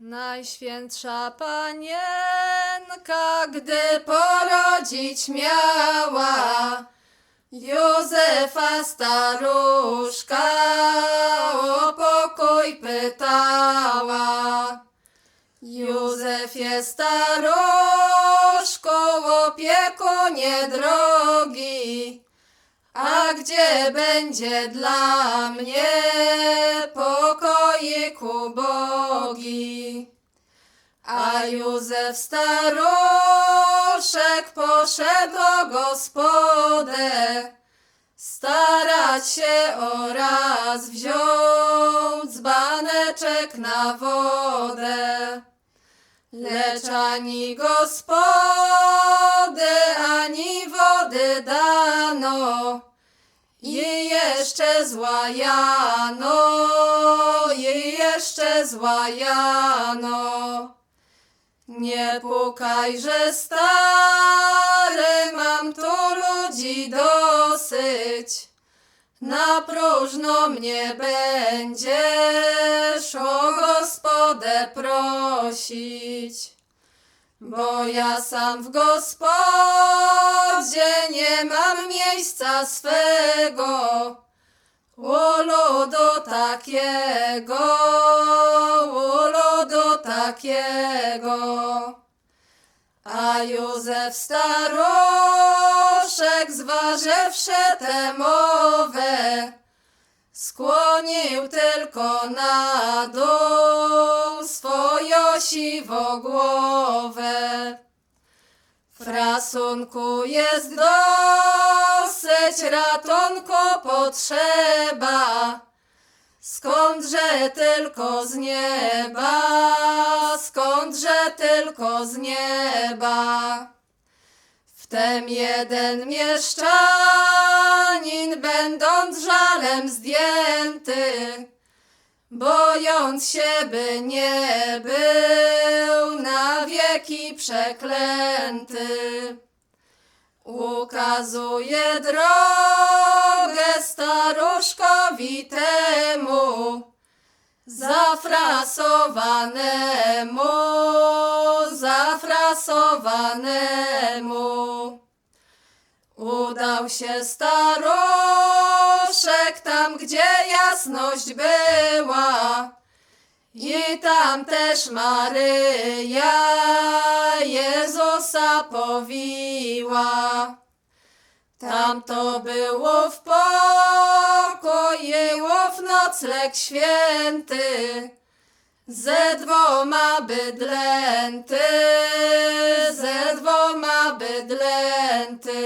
Najświętsza Panienka, gdy porodzić miała, Józefa staruszka o pokój pytała. Józefie staruszko, opiekunie drogi, a gdzie będzie dla mnie pokoik ubogi? A Józef staruszek poszedł o gospodę, starać się oraz wziąć dzbaneczek na wodę. Lecz ani gospody, złajano, i jeszcze złajano. Nie pukajże stary, mam tu ludzi dosyć. Na próżno mnie będziesz o gospodę prosić. Bo ja sam w gospodzie nie mam miejsca swego. U ludu takiego, u ludu takiego. A Józef staruszek, zważywszy tę mowę, skłonił tylko na dół swoją siwą głowę. Jest dosyć, ratunku potrzeba. Skądże tylko z nieba, skądże tylko z nieba. Wtem jeden mieszczanin, będąc żalem zdjęty, bojąc się, by nie był na wieki przeklęty. Ukazuje drogę staruszkowi temu, zafrasowanemu, zafrasowanemu. Udał się staruszek tam, gdzie jasność była. I tam też Maryja powiła. Tam to było w pokoju w nocleg święty. Ze dwoma bydlęty, ze dwoma bydlęty.